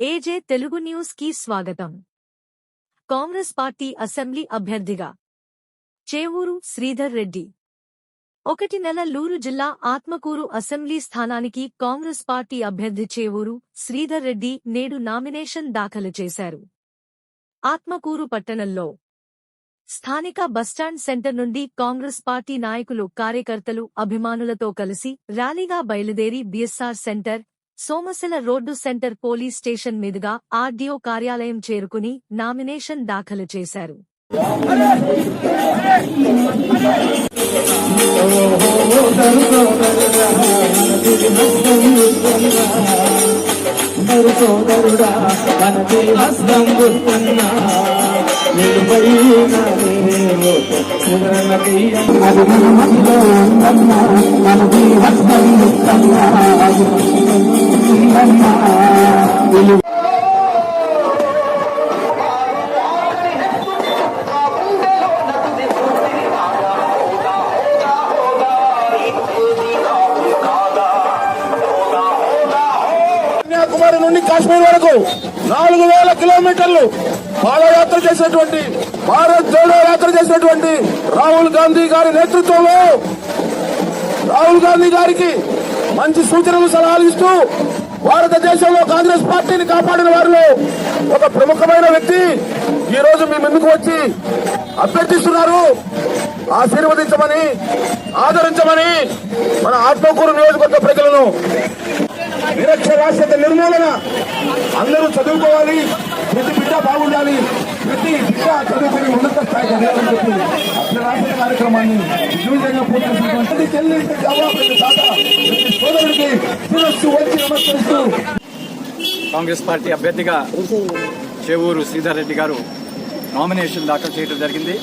ఏజే తెలుగు న్యూస్కి స్వాగతం. Congress party assembly అభ్యర్థిగా చేవూరు శ్రీధర్ రెడ్డి. ఒకటి నెల లూరు జిల్లా ఆత్మకూరు అసెంబ్లీ స్థానానికి కాంగ్రెస్ పార్టీ అభ్యర్థి చేవూరు శ్రీధర్ రెడ్డి నేడు నామినేషన్ దాఖలు చేశారు. ఆత్మకూరు పట్టణంలో స్థానిక బస్టాండ్ సెంటర్ నుండి కాంగ్రెస్ పార్టీ నాయకులు కార్యకర్తలు అభిమానులతో కలిసి ర్యాలీగా బయలుదేరి BSR centre Somasila road centre police station మీదుగా ఆర్డీఓ కార్యాలయం చేరుకుని నామినేషన్ దాఖలు చేశారు. మన మనలో కన్యాకుమారి నుండి కాశ్మీర్ వరకు నాలుగు వేల కిలోమీటర్లు పాదయాత్ర చేసినటువంటి భారత్ జోడో యాత్ర చేసినటువంటి రాహుల్ గాంధీ గారి నేతృత్వంలో రాహుల్ గాంధీ గారికి మంచి సూచనలు సలహాలు ఇస్తూ భారతదేశంలో కాంగ్రెస్ పార్టీని కాపాడిన వారిలో ఒక ప్రముఖమైన వ్యక్తి ఈ రోజు మీ ముందుకు వచ్చి అభ్యర్థిస్తున్నారు. ఆశీర్వదించమని ఆదరించమని మన ఆత్మకూరు నియోజకవర్గ ప్రజలను నిరక్షరాస్యత నిర్మూలన అందరూ చదువుకోవాలి. ప్రతి బిడ్డ బాగుండాలి. ప్రతి బిడ్డ చదువుకుని ఉన్నత స్థాయికి అక్షరాస్యత కార్యక్రమాన్ని విజయవంతంగా పూర్తి చేసినటువంటి చెల్లి ప్రతి అవ్వ, ప్రతి తాత ప్రతి సోదరుడికి శిరస్సు వచ్చి నమస్కరిస్తూ కాంగ్రెస్ పార్టీ అభ్యర్థిగా చేవూరు శ్రీధర్ రెడ్డి గారు నామినేషన్ దాఖలు చేయడం జరిగింది.